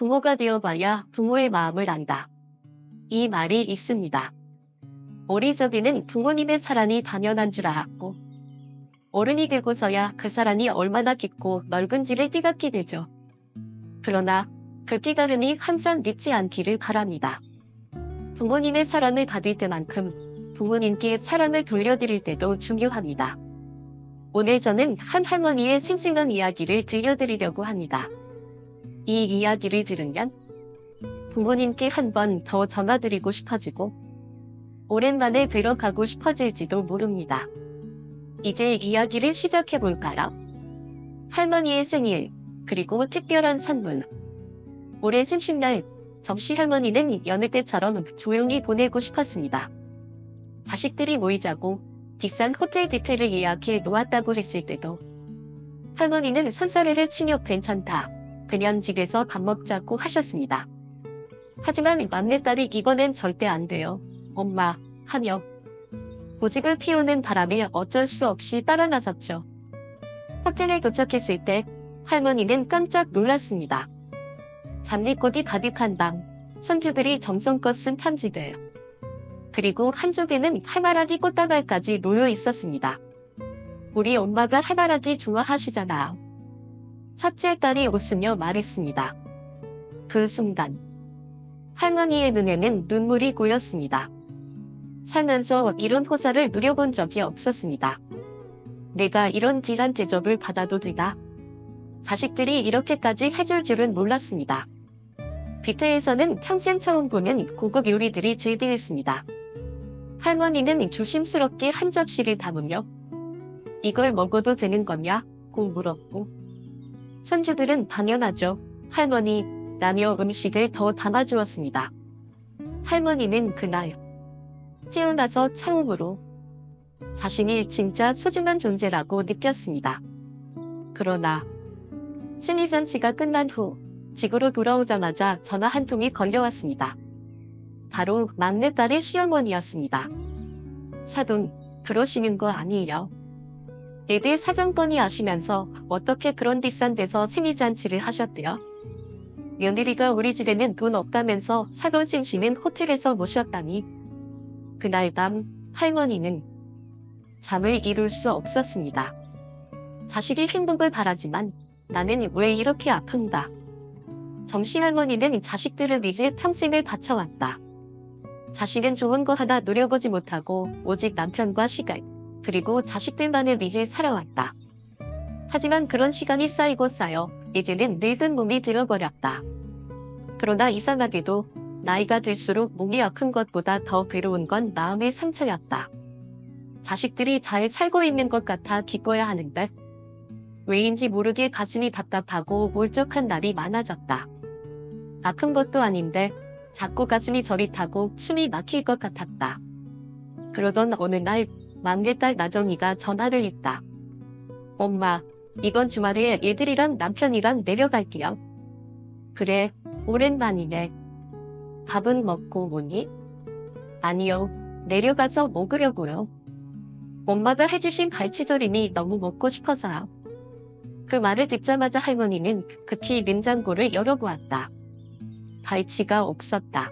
부모가 되어봐야 부모의 마음을 안다. 이 말이 있습니다. 어리저리는 부모님의 사랑이 당연한 줄 알았고 어른이 되고서야 그 사랑이 얼마나 깊고 넓은지를 깨닫게 되죠. 그러나 그 깨달음이 항상 늦지 않기를 바랍니다. 부모님의 사랑을 받을 때만큼 부모님께 사랑을 돌려드릴 때도 중요합니다. 오늘 저는 한 할머니의 생생한 이야기를 들려드리려고 합니다. 이 이야기를 들으면 부모님께 한 번 더 전화드리고 싶어지고 오랜만에 들어가고 싶어질지도 모릅니다. 이제 이야기를 시작해 볼까요? 할머니의 생일, 그리고 특별한 선물. 올해 생신날, 접시 할머니는 여느 때처럼 조용히 보내고 싶었습니다. 자식들이 모이자고 비싼 호텔 디테를 예약해 놓았다고 했을 때도 할머니는 손사래를 치며 괜찮다. 그냥 집에서 밥 먹자고 하셨습니다. 하지만 막내딸이 이번엔 절대 안 돼요. 엄마, 하며 고집을 피우는 바람에 어쩔 수 없이 따라 나섰죠. 호텔에 도착했을 때 할머니는 깜짝 놀랐습니다. 잡리꽃이 가득한 방, 손주들이 정성껏 쓴 탐지들, 그리고 한쪽에는 해바라기 꽃다발까지 놓여 있었습니다. 우리 엄마가 해바라기 좋아하시잖아요. 첫째 딸이 웃으며 말했습니다. 그 순간 할머니의 눈에는 눈물이 고였습니다. 살면서 이런 호사를 누려본 적이 없었습니다. 내가 이런 지란 대접을 받아도 되나? 자식들이 이렇게까지 해줄 줄은 몰랐습니다. 뷔페에서는 평생 처음 보는 고급 요리들이 즐기했습니다. 할머니는 조심스럽게 한 접시를 담으며 이걸 먹어도 되는 거냐? 고 물었고 손주들은 당연하죠. 할머니, 라며 음식을 더 담아주었습니다. 할머니는 그날 태어나서 처음으로 자신이 진짜 소중한 존재라고 느꼈습니다. 그러나 신의잔치가 끝난 후 집으로 돌아오자마자 전화 한 통이 걸려왔습니다. 바로 막내딸의 시어머니였습니다. 사돈, 그러시는 거 아니에요? 애들 사정권이 아시면서 어떻게 그런 비싼 데서 생일잔치를 하셨대요? 며느리가 우리 집에는 돈 없다면서 사돈 심심은 호텔에서 모셨다니. 그날 밤 할머니는 잠을 이룰 수 없었습니다. 자식이 행복을 바라지만 나는 왜 이렇게 아픈가? 정씨 할머니는 자식들을 위해 평생을 바쳐왔다. 자식은 좋은 거 하나 누려보지 못하고 오직 남편과 시간, 그리고 자식들만을 위해 살아왔다. 하지만 그런 시간이 쌓이고 쌓여 이제는 늙은 몸이 들어버렸다. 그러나 이상하게도 나이가 들수록 몸이 아픈 것보다 더 괴로운 건 마음의 상처였다. 자식들이 잘 살고 있는 것 같아 기뻐야 하는데 왜인지 모르게 가슴이 답답하고 울적한 날이 많아졌다. 아픈 것도 아닌데 자꾸 가슴이 저리 타고 숨이 막힐 것 같았다. 그러던 어느 날 막내딸 나정이가 전화를 했다. 엄마, 이번 주말에 애들이랑 남편이랑 내려갈게요. 그래, 오랜만이네. 밥은 먹고 오니? 아니요, 내려가서 먹으려고요. 엄마가 해주신 갈치조림이 너무 먹고 싶어서요. 그 말을 듣자마자 할머니는 급히 냉장고를 열어보았다. 갈치가 없었다.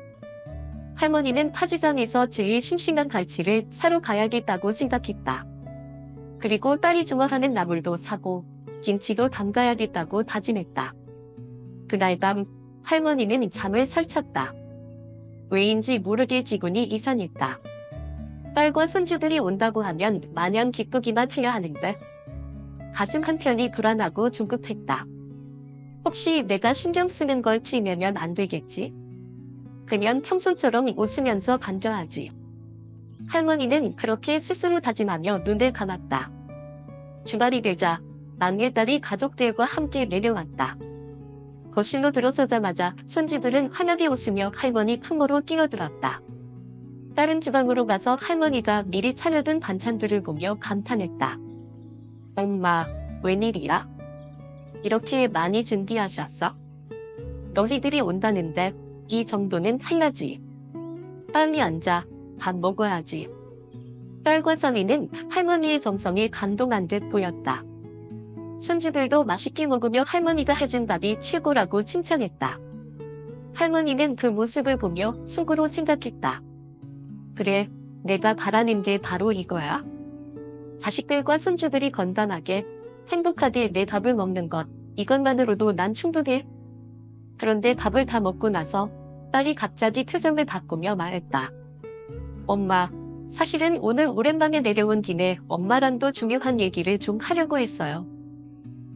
할머니는 파지장에서 제일 싱싱한 갈치를 사러 가야겠다고 생각했다. 그리고 딸이 좋아하는 나물도 사고 김치도 담가야겠다고 다짐했다. 그날 밤 할머니는 잠을 설쳤다. 왜인지 모르게 기분이 이상했다. 딸과 손주들이 온다고 하면 마냥 기쁘기만 해야 하는데 가슴 한켠이 불안하고 조급했다. 혹시 내가 신경 쓰는 걸 치면 안 되겠지? 그면 평소처럼 웃으면서 반겨하지. 할머니는 그렇게 스스로 다짐하며 눈을 감았다. 주말이 되자 막내 딸이 가족들과 함께 내려왔다. 거실로 들어서자마자 손주들은 환하게 웃으며 할머니 품으로 뛰어들었다. 딸은 주방으로 가서 할머니가 미리 차려둔 반찬들을 보며 감탄했다. 엄마, 웬일이야? 이렇게 많이 준비하셨어? 너희들이 온다는데 이 정도는 해야지. 빨리 앉아. 밥 먹어야지. 딸과 선이는 할머니의 정성에 감동한 듯 보였다. 손주들도 맛있게 먹으며 할머니가 해준 밥이 최고라고 칭찬했다. 할머니는 그 모습을 보며 속으로 생각했다. 그래, 내가 바라는 게 바로 이거야. 자식들과 손주들이 건강하게 행복하게 내 밥을 먹는 것, 이것만으로도 난 충분해. 그런데 밥을 다 먹고 나서 딸이 갑자기 표정을 바꾸며 말했다. 엄마, 사실은 오늘 오랜만에 내려온 김에 엄마랑도 중요한 얘기를 좀 하려고 했어요.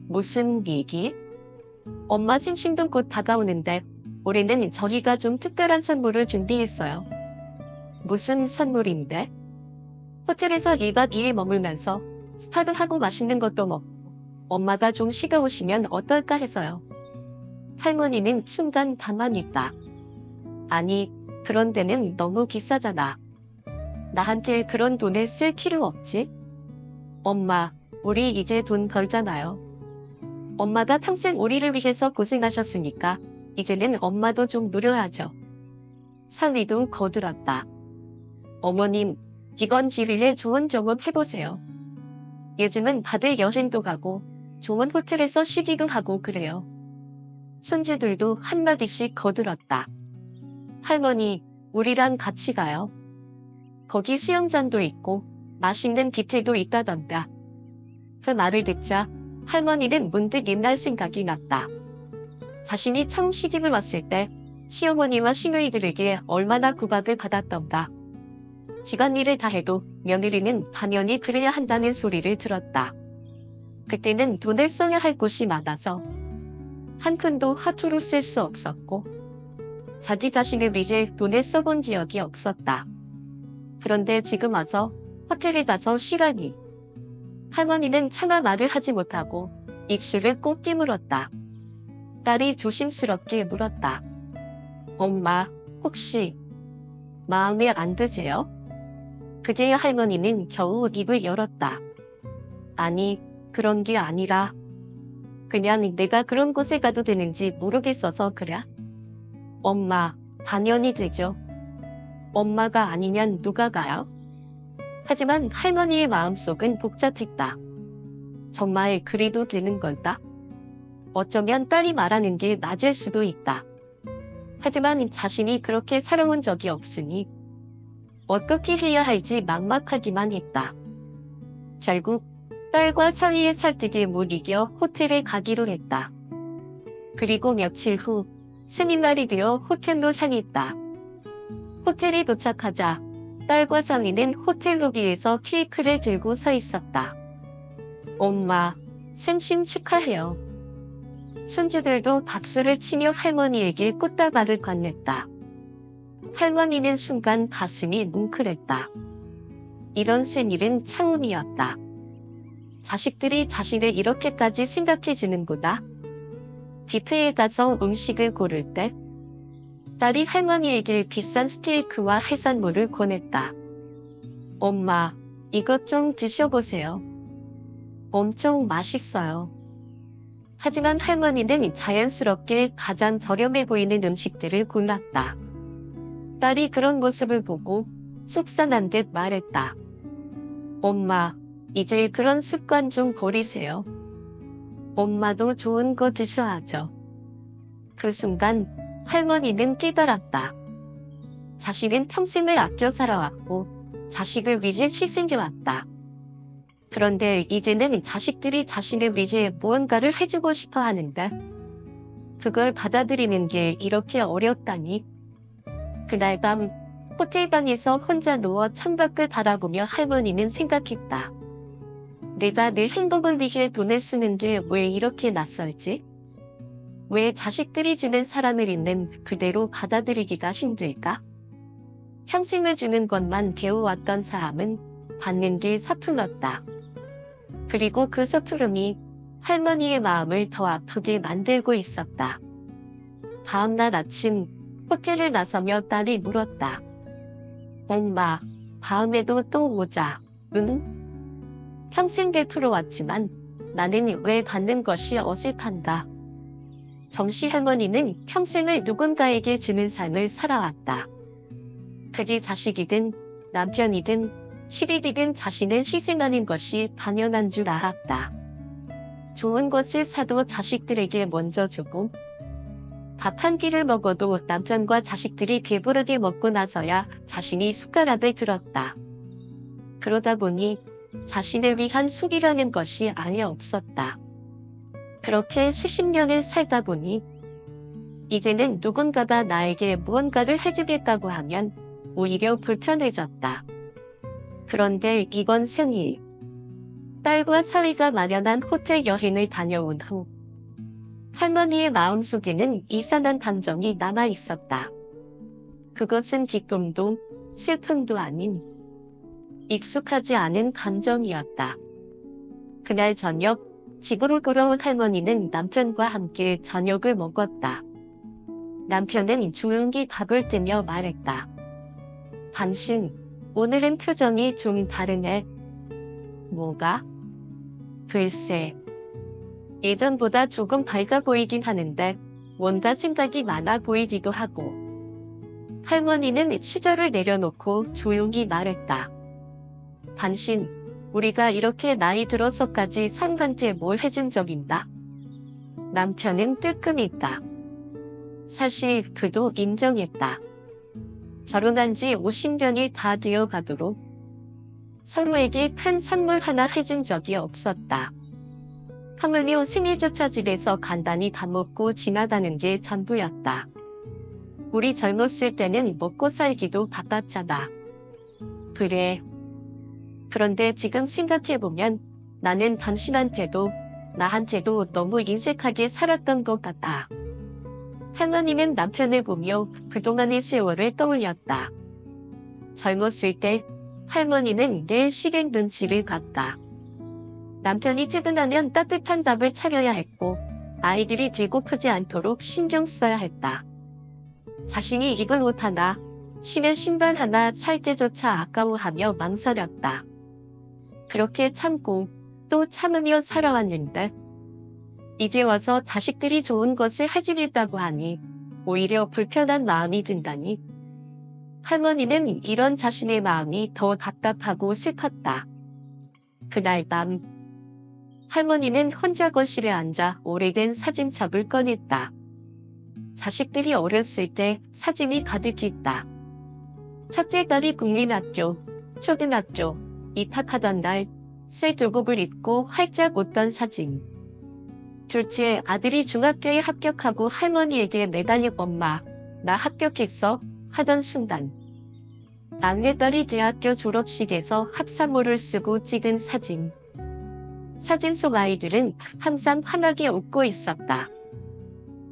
무슨 얘기? 엄마 생신도 곧 다가오는데 올해는 저희가 좀 특별한 선물을 준비했어요. 무슨 선물인데? 호텔에서 1박 2일 머물면서 스파도 하고 맛있는 것도 먹고 엄마가 좀 쉬다 오시면 어떨까 해서요. 할머니는 순간 가만있다. 아니, 그런 데는 너무 비싸잖아. 나한테 그런 돈을 쓸 필요 없지? 엄마, 우리 이제 돈 벌잖아요. 엄마가 평생 우리를 위해서 고생하셨으니까 이제는 엄마도 좀 누려야죠. 사위도 거들었다. 어머님, 이번 기회에 좋은 경험 해보세요. 요즘은 다들 여행도 가고 좋은 호텔에서 쉬기도 하고 그래요. 손주들도 한마디씩 거들었다. 할머니, 우리랑 같이 가요. 거기 수영장도 있고 맛있는 뷔페도 있다던가. 그 말을 듣자 할머니는 문득 옛날 생각이 났다. 자신이 처음 시집을 왔을 때 시어머니와 시누이들에게 얼마나 구박을 받았던가. 집안일을 다 해도 며느리는 당연히 그래야 한다는 소리를 들었다. 그때는 돈을 써야 할 곳이 많아서 한 푼도 화투로 쓸 수 없었고 자기 자신을 위해 돈을 써본 지역이 없었다. 그런데 지금 와서 호텔에 가서 쉬라니. 할머니는 차마 말을 하지 못하고 입술을 꼭 깨물었다. 딸이 조심스럽게 물었다. 엄마, 혹시 마음에 안 드세요? 그제야 할머니는 겨우 입을 열었다. 아니, 그런 게 아니라 그냥 내가 그런 곳에 가도 되는지 모르겠어서 그래. 엄마, 당연히 되죠. 엄마가 아니면 누가 가요? 하지만 할머니의 마음속은 복잡했다. 정말 그래도 되는 걸까? 어쩌면 딸이 말하는 게 맞을 수도 있다. 하지만 자신이 그렇게 살아온 적이 없으니 어떻게 해야 할지 막막하기만 했다. 결국 딸과 사위의 설득에 못 이겨 호텔에 가기로 했다. 그리고 며칠 후 스님날이 되어 호텔로 향했다. 호텔에 도착하자 딸과 사위는 호텔 로비에서 케이크를 들고 서 있었다. 엄마, 생신 축하해요. 손주들도 박수를 치며 할머니에게 꽃다발을 건넸다. 할머니는 순간 가슴이 뭉클했다. 이런 생일은 처음이었다. 자식들이 자신을 이렇게까지 생각해주는구나. 뷔페에 가서 음식을 고를 때 딸이 할머니에게 비싼 스테이크와 해산물을 권했다. 엄마, 이것 좀 드셔보세요. 엄청 맛있어요. 하지만 할머니는 자연스럽게 가장 저렴해 보이는 음식들을 골랐다. 딸이 그런 모습을 보고 속상한 듯 말했다. 엄마, 이제 그런 습관 좀 버리세요. 엄마도 좋은 거 드셔야죠. 그 순간 할머니는 깨달았다. 자신은 평생을 아껴 살아왔고 자식을 위해 희생해왔다. 그런데 이제는 자식들이 자신을 위해 무언가를 해주고 싶어 하는데 그걸 받아들이는 게 이렇게 어렵다니. 그날 밤 호텔방에서 혼자 누워 창밖을 바라보며 할머니는 생각했다. 내가 늘 행복을 위해 돈을 쓰는데 왜 이렇게 낯설지? 왜 자식들이 주는 사람을 있는 그대로 받아들이기가 힘들까? 평생을 주는 것만 배워왔던 사람은 받는 게 서툴렀다. 그리고 그 서투름이 할머니의 마음을 더 아프게 만들고 있었다. 다음날 아침 호텔을 나서며 딸이 물었다. 엄마, 다음에도 또 오자. 응? 평생 곁으로 왔지만 나는 왜 받는 것이 어색한가. 정씨 할머니는 평생을 누군가에게 주는 삶을 살아왔다. 그지 자식이든 남편이든 시리디든 자신을 희생하는 것이 당연한 줄 알았다. 좋은 것을 사도 자식들에게 먼저 주고 밥 한 끼를 먹어도 남편과 자식들이 배부르게 먹고 나서야 자신이 숟가락을 들었다. 그러다 보니 자신을 위한 술이라는 것이 아예 없었다. 그렇게 수십 년을 살다 보니 이제는 누군가가 나에게 무언가를 해주겠다고 하면 오히려 불편해졌다. 그런데 이번 생일, 딸과 사위가 마련한 호텔 여행을 다녀온 후 할머니의 마음속에는 이상한 감정이 남아 있었다. 그것은 기쁨도 슬픔도 아닌 익숙하지 않은 감정이었다. 그날 저녁 집으로 돌아온 할머니는 남편과 함께 저녁을 먹었다. 남편은 조용히 밥을 뜨며 말했다. 당신, 오늘은 표정이 좀 다르네. 뭐가? 글쎄. 예전보다 조금 밝아 보이긴 하는데, 뭔가 생각이 많아 보이기도 하고. 할머니는 시절을 내려놓고 조용히 말했다. 당신, 우리가 이렇게 나이 들어서까지 상관제 뭘 해준 적 있나? 남편은 뜨끔했다. 사실 그도 인정했다. 결혼한 지 50년이 다 되어 가도록 서로에게 큰 선물 하나 해준 적이 없었다. 하물며 생일조차 집에서 간단히 밥 먹고 지나가는 게 전부였다. 우리 젊었을 때는 먹고 살기도 바빴잖아. 그래. 그런데 지금 생각해보면 나는 당신한테도 나한테도 너무 인색하게 살았던 것 같아. 할머니는 남편을 보며 그동안의 세월을 떠올렸다. 젊었을 때 할머니는 늘 시댁 눈치를 봤다. 남편이 퇴근하면 따뜻한 밥을 차려야 했고 아이들이 배고프지 않도록 신경 써야 했다. 자신이 입을 옷 하나, 신은 신발 하나 살 때조차 아까워하며 망설였다. 그렇게 참고 또 참으며 살아왔는데 이제 와서 자식들이 좋은 것을 해주겠다고 하니 오히려 불편한 마음이 든다니 할머니는 이런 자신의 마음이 더 답답하고 슬펐다. 그날 밤 할머니는 혼자 거실에 앉아 오래된 사진첩을 꺼냈다. 자식들이 어렸을 때 사진이 가득 있다. 첫째 딸이 국민학교, 초등학교, 입학하던 날 쇠두복을 입고 활짝 웃던 사진. 둘째 아들이 중학교에 합격하고 할머니에게 매달려 엄마, 나 합격했어 하던 순간. 막내딸이 대학교 졸업식에서 합산모를 쓰고 찍은 사진. 사진 속 아이들은 항상 환하게 웃고 있었다.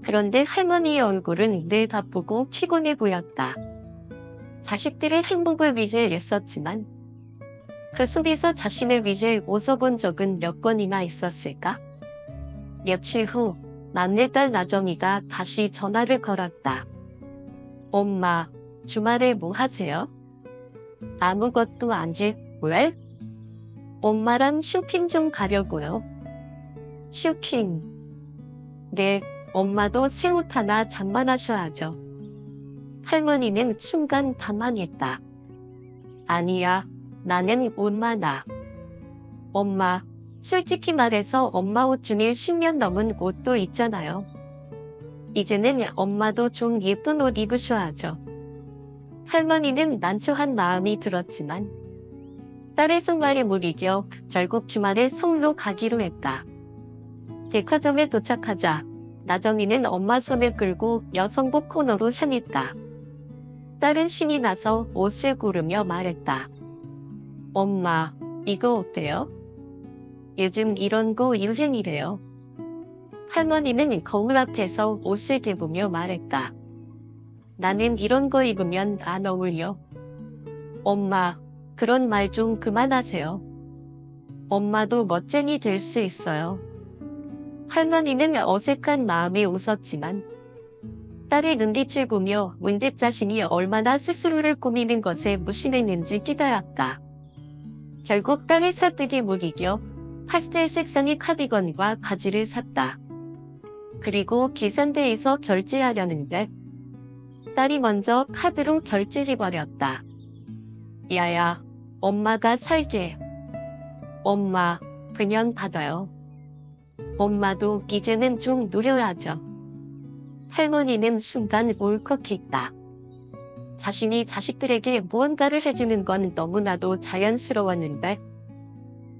그런데 할머니의 얼굴은 늘 바쁘고 피곤해 보였다. 자식들의 행복을 위해 애썼지만 그 속에서 자신을 위해 웃어본 적은 몇 번이나 있었을까? 며칠 후 막내딸 나정이가 다시 전화를 걸었다. 엄마, 주말에 뭐 하세요? 아무것도 안 지, 왜? 엄마랑 쇼핑 좀 가려고요. 쇼핑. 네, 엄마도 새 옷 하나 장만하셔야죠. 할머니는 순간 반만했다. 아니야, 나는 옷 많아. 엄마, 솔직히 말해서 엄마 옷 중에 10년 넘은 옷도 있잖아요. 이제는 엄마도 좀 예쁜 옷 입으셔야죠. 할머니는 난처한 마음이 들었지만 딸의 손발이 무리죠. 결국 주말에 서울로 가기로 했다. 백화점에 도착하자 나정이는 엄마 손을 끌고 여성복 코너로 향했다. 딸은 신이 나서 옷을 고르며 말했다. 엄마, 이거 어때요? 요즘 이런 거 유행이래요. 할머니는 거울 앞에서 옷을 집으며 말했다. 나는 이런 거 입으면 안 어울려. 엄마, 그런 말 좀 그만하세요. 엄마도 멋쟁이 될 수 있어요. 할머니는 어색한 마음에 웃었지만 딸의 눈빛을 보며 문득 자신이 얼마나 스스로를 꾸미는 것에 무심했는지 깨달았다. 결국 설득에 못 이겨 파스텔 색상의 카디건과 바지를 샀다. 그리고 계산대에서 결제하려는데 딸이 먼저 카드로 결제해버렸다. 야야, 엄마가 살제. 엄마, 그냥 받아요. 엄마도 이제는 좀 누려야죠. 할머니는 순간 울컥했다. 자신이 자식들에게 무언가를 해주는 건 너무나도 자연스러웠는데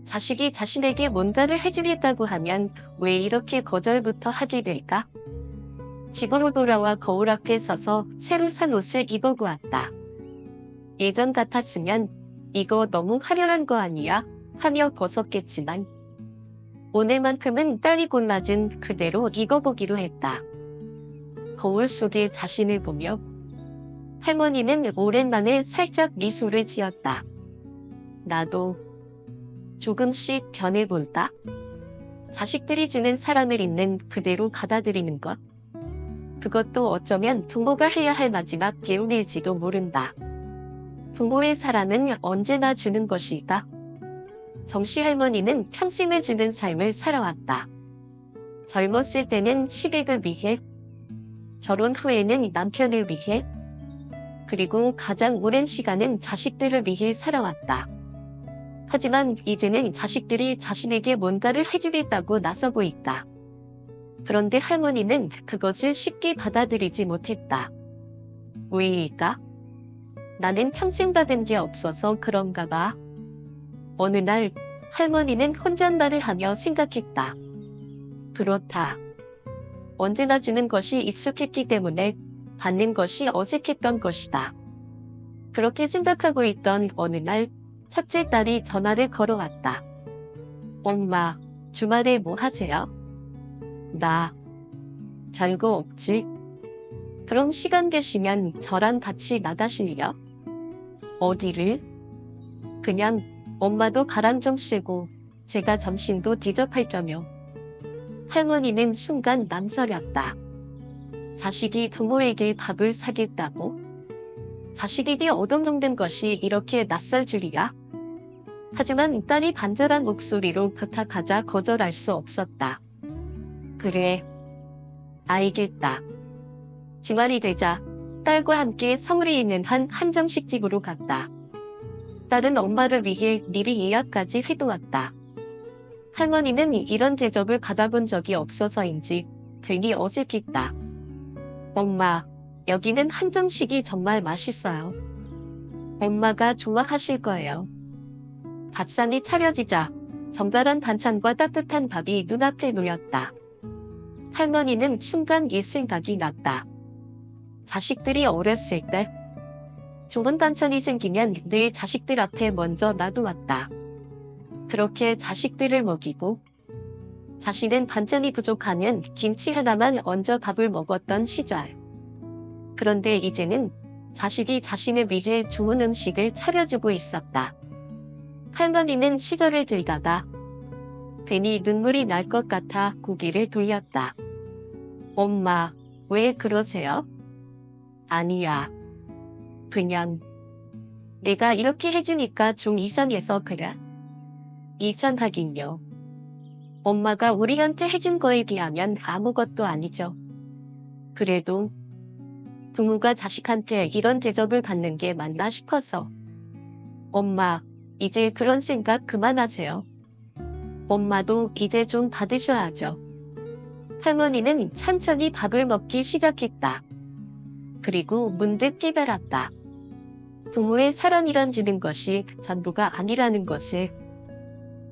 자식이 자신에게 뭔가를 해주겠다고 하면 왜 이렇게 거절부터 하게 될까? 집으로 돌아와 거울 앞에 서서 새로 산 옷을 입어보았다. 예전 같았으면 이거 너무 화려한 거 아니야? 하며 벗었겠지만 오늘만큼은 딸이 골라준 그대로 입어보기로 했다. 거울 속에 자신을 보며 할머니는 오랜만에 살짝 미소를 지었다. 나도 조금씩 변해본다. 자식들이 주는 사랑을 있는 그대로 받아들이는 것. 그것도 어쩌면 부모가 해야 할 마지막 배움일지도 모른다. 부모의 사랑은 언제나 주는 것이다. 정씨 할머니는 평생을 주는 삶을 살아왔다. 젊었을 때는 시댁을 위해, 결혼 후에는 남편을 위해, 그리고 가장 오랜 시간은 자식들을 위해 살아왔다. 하지만 이제는 자식들이 자신에게 뭔가를 해주겠다고 나서고 있다. 그런데 할머니는 그것을 쉽게 받아들이지 못했다. 왜일까? 나는 평생 받은 지 없어서 그런가 봐. 어느 날 할머니는 혼잣말을 하며 생각했다. 그렇다. 언제나 주는 것이 익숙했기 때문에 받는 것이 어색했던 것이다. 그렇게 생각하고 있던 어느 날 첫째 딸이 전화를 걸어왔다. 엄마, 주말에 뭐 하세요? 나, 별거 없지. 그럼 시간 되시면 저랑 같이 나가실래요? 어디를? 그냥 엄마도 가랑 좀 쓰고 제가 점심도 대접할 겸요. 할머니는 순간 남서렸다. 자식이 부모에게 밥을 사겠다고? 자식에게 얻어먹는 것이 이렇게 낯설 줄이야? 하지만 딸이 간절한 목소리로 부탁하자 거절할 수 없었다. 그래, 알겠다. 주말이 되자 딸과 함께 서울에 있는 한 한정식 집으로 갔다. 딸은 엄마를 위해 미리 예약까지 해두었다. 할머니는 이런 대접을 받아본 적이 없어서인지 괜히 어색했다. 엄마, 여기는 한정식이 정말 맛있어요. 엄마가 좋아하실 거예요. 밥상이 차려지자 정갈한 반찬과 따뜻한 밥이 눈앞에 놓였다. 할머니는 순간 옛 생각이 났다. 자식들이 어렸을 때 좋은 반찬이 생기면 늘 자식들 앞에 먼저 놔두었다. 그렇게 자식들을 먹이고 자신은 반찬이 부족하면 김치 하나만 얹어 밥을 먹었던 시절. 그런데 이제는 자식이 자신을 위해 좋은 음식을 차려주고 있었다. 할머니는 시절을 들다가 괜히 눈물이 날 것 같아 고개를 돌렸다. 엄마, 왜 그러세요? 아니야. 그냥 내가 이렇게 해주니까 좀 이상해서 그래. 이상하긴요. 엄마가 우리한테 해준 거에 비하면 아무것도 아니죠. 그래도 부모가 자식한테 이런 대접을 받는 게 맞나 싶어서. 엄마, 이제 그런 생각 그만하세요. 엄마도 이제 좀 받으셔야죠. 할머니는 천천히 밥을 먹기 시작했다. 그리고 문득 깨달았다. 부모의 사랑이란 주는 것이 전부가 아니라는 것을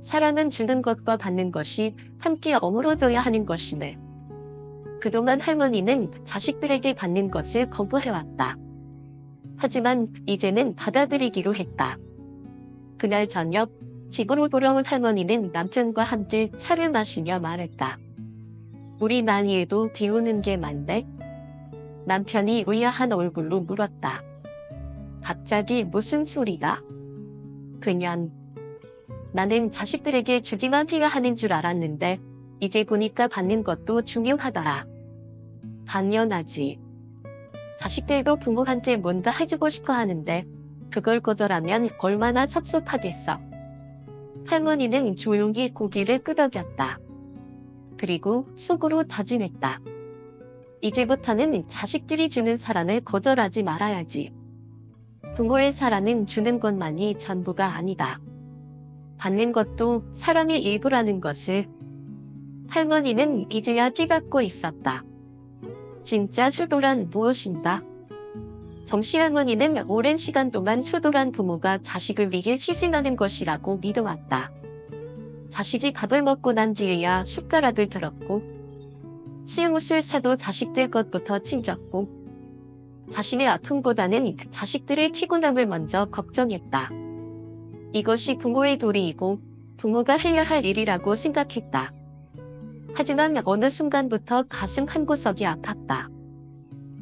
사랑은 주는 것과 받는 것이 함께 어우러져야 하는 것이네. 그동안 할머니는 자식들에게 받는 것을 거부해왔다. 하지만 이제는 받아들이기로 했다. 그날 저녁 집으로 돌아온 할머니는 남편과 함께 차를 마시며 말했다. 우리 나이에도 비우는 게 맞네? 남편이 의아한 얼굴로 물었다. 갑자기 무슨 소리가? 그냥 나는 자식들에게 주지만 해야 하는 줄 알았는데 이제 보니까 받는 것도 중요하더라. 당연하지. 자식들도 부모한테 뭔가 해주고 싶어 하는데 그걸 거절하면 얼마나 섭섭하겠어. 할머니는 조용히 고기를 끄덕였다. 그리고 속으로 다짐했다. 이제부터는 자식들이 주는 사랑을 거절하지 말아야지. 부모의 사랑은 주는 것만이 전부가 아니다. 받는 것도 사랑의 일부라는 것을 할머니는 이제야 깨닫고 있었다. 진짜 효도란 무엇인가? 정씨 할머니는 오랜 시간 동안 효도란 부모가 자식을 위해 희생하는 것이라고 믿어왔다. 자식이 밥을 먹고 난 뒤에야 숟가락을 들었고, 수영옷을 사도 자식들 것부터 챙겼고, 자신의 아픔보다는 자식들의 피곤함을 먼저 걱정했다. 이것이 부모의 도리이고 부모가 해야 할 일이라고 생각했다. 하지만 어느 순간부터 가슴 한 구석이 아팠다.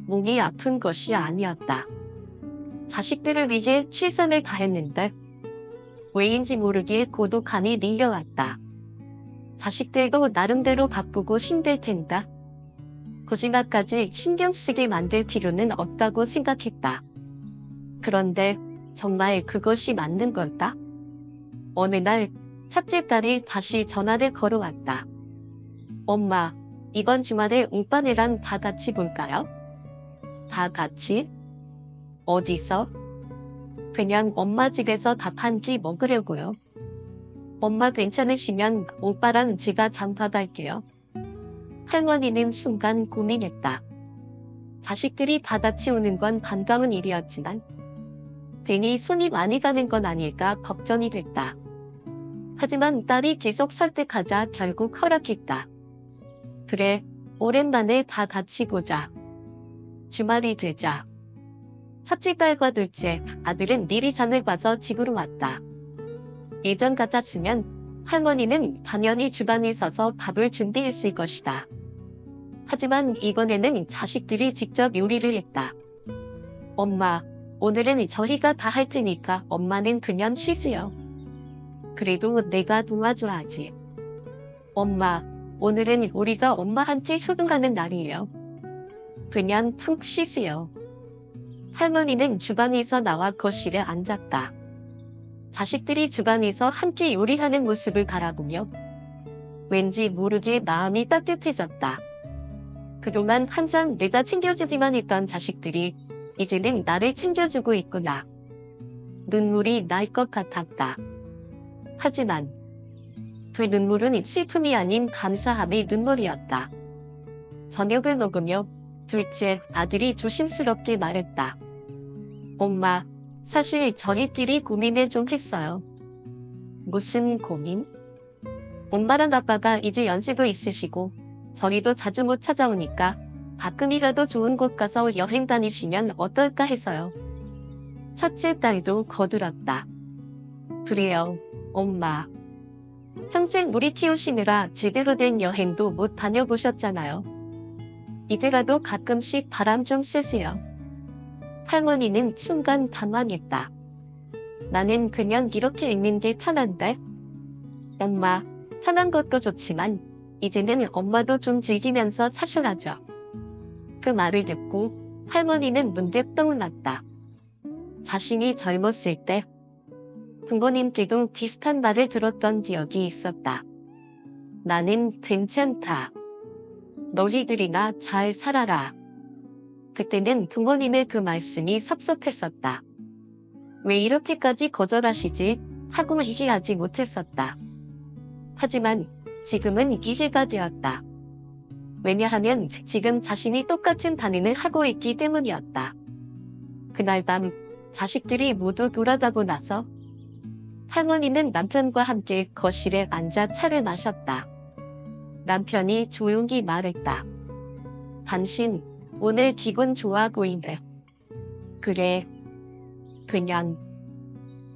몸이 아픈 것이 아니었다. 자식들을 위해 최선을 다했는데 왜인지 모르게 고독함이 밀려왔다. 자식들도 나름대로 바쁘고 힘들 텐다. 거짓말까지 신경 쓰게 만들 필요는 없다고 생각했다. 그런데 정말 그것이 맞는 걸까? 어느 날 첫째 딸이 다시 전화를 걸어왔다. 엄마, 이번 주말에 오빠네랑 다 같이 볼까요? 다 같이? 어디서? 그냥 엄마 집에서 밥한끼 먹으려고요. 엄마 괜찮으시면 오빠랑 제가 장봐 갈게요. 할머니는 순간 고민했다. 자식들이 다 같이 오는 건 반가운 일이었지만 괜히 손이 많이 가는 건 아닐까 걱정이 됐다. 하지만 딸이 계속 설득하자 결국 허락했다. 그래, 오랜만에 다 같이 보자. 주말이 되자. 첫째 딸과 둘째 아들은 미리 장을 봐서 집으로 왔다. 예전 같았으면 할머니는 당연히 주방에 서서 밥을 준비했을 것이다. 하지만 이번에는 자식들이 직접 요리를 했다. 엄마, 오늘은 저희가 다할 테니까 엄마는 그냥 쉬세요. 그래도 내가 도와줘야지. 엄마, 오늘은 우리가 엄마한테 소등하는 날이에요. 그냥 푹 쉬세요. 할머니는 주방에서 나와 거실에 앉았다. 자식들이 주방에서 함께 요리하는 모습을 바라보며 왠지 모르게 마음이 따뜻해졌다. 그동안 항상 내가 챙겨주지만 했던 자식들이 이제는 나를 챙겨주고 있구나. 눈물이 날 것 같았다. 하지만 그 눈물은 슬픔이 아닌 감사함의 눈물이었다. 저녁을 먹으며 둘째 아들이 조심스럽게 말했다. 엄마, 사실 저희끼리 고민을 좀 했어요. 무슨 고민? 엄마랑 아빠가 이제 연세도 있으시고 저희도 자주 못 찾아오니까 가끔이라도 좋은 곳 가서 여행 다니시면 어떨까 해서요. 첫째 딸도 거들었다. 그래요, 엄마. 평생 우리 키우시느라 제대로 된 여행도 못 다녀보셨잖아요. 이제라도 가끔씩 바람 좀 쐬세요. 할머니는 순간 당황했다. 나는 그냥 이렇게 있는 게 편한데? 엄마, 편한 것도 좋지만 이제는 엄마도 좀 즐기면서 사셔야죠. 그 말을 듣고 할머니는 문득 떠올랐다. 자신이 젊었을 때 부모님께도 비슷한 말을 들었던 기억이 있었다. 나는 괜찮다. 너희들이나 잘 살아라. 그때는 부모님의 그 말씀이 섭섭했었다. 왜 이렇게까지 거절하시지 하고 이해하지 못했었다. 하지만 지금은 이해가 되었다. 왜냐하면 지금 자신이 똑같은 단위를 하고 있기 때문이었다. 그날 밤 자식들이 모두 돌아가고 나서 할머니는 남편과 함께 거실에 앉아 차를 마셨다. 남편이 조용히 말했다. 당신 오늘 기분 좋아 보이네. 그래. 그냥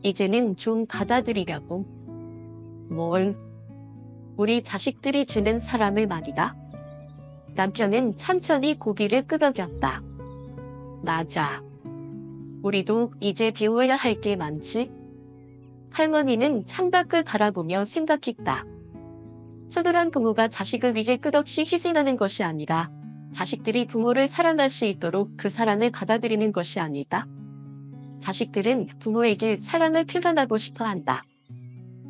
이제는 좀 받아들이려고. 뭘? 우리 자식들이 주는 사람을 말이다. 남편은 천천히 고기를 끄덕였다. 맞아. 우리도 이제 비워야 할 게 많지? 할머니는 창밖을 바라보며 생각했다. 서늘한 부모가 자식을 위해 끝없이 희생하는 것이 아니라 자식들이 부모를 사랑할 수 있도록 그 사랑을 받아들이는 것이 아니다. 자식들은 부모에게 사랑을 표현하고 싶어 한다.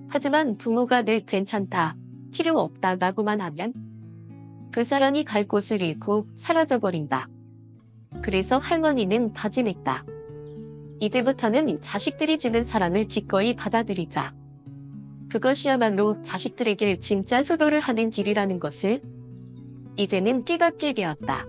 하지만 부모가 늘 괜찮다, 필요 없다 라고만 하면 그 사랑이 갈 곳을 잃고 사라져버린다. 그래서 할머니는 다짐했다. 이제부터는 자식들이 주는 사랑을 기꺼이 받아들이자. 그것이야말로 자식들에게 진짜 효도를 하는 길이라는 것을 이제는 깨닫게 되었다.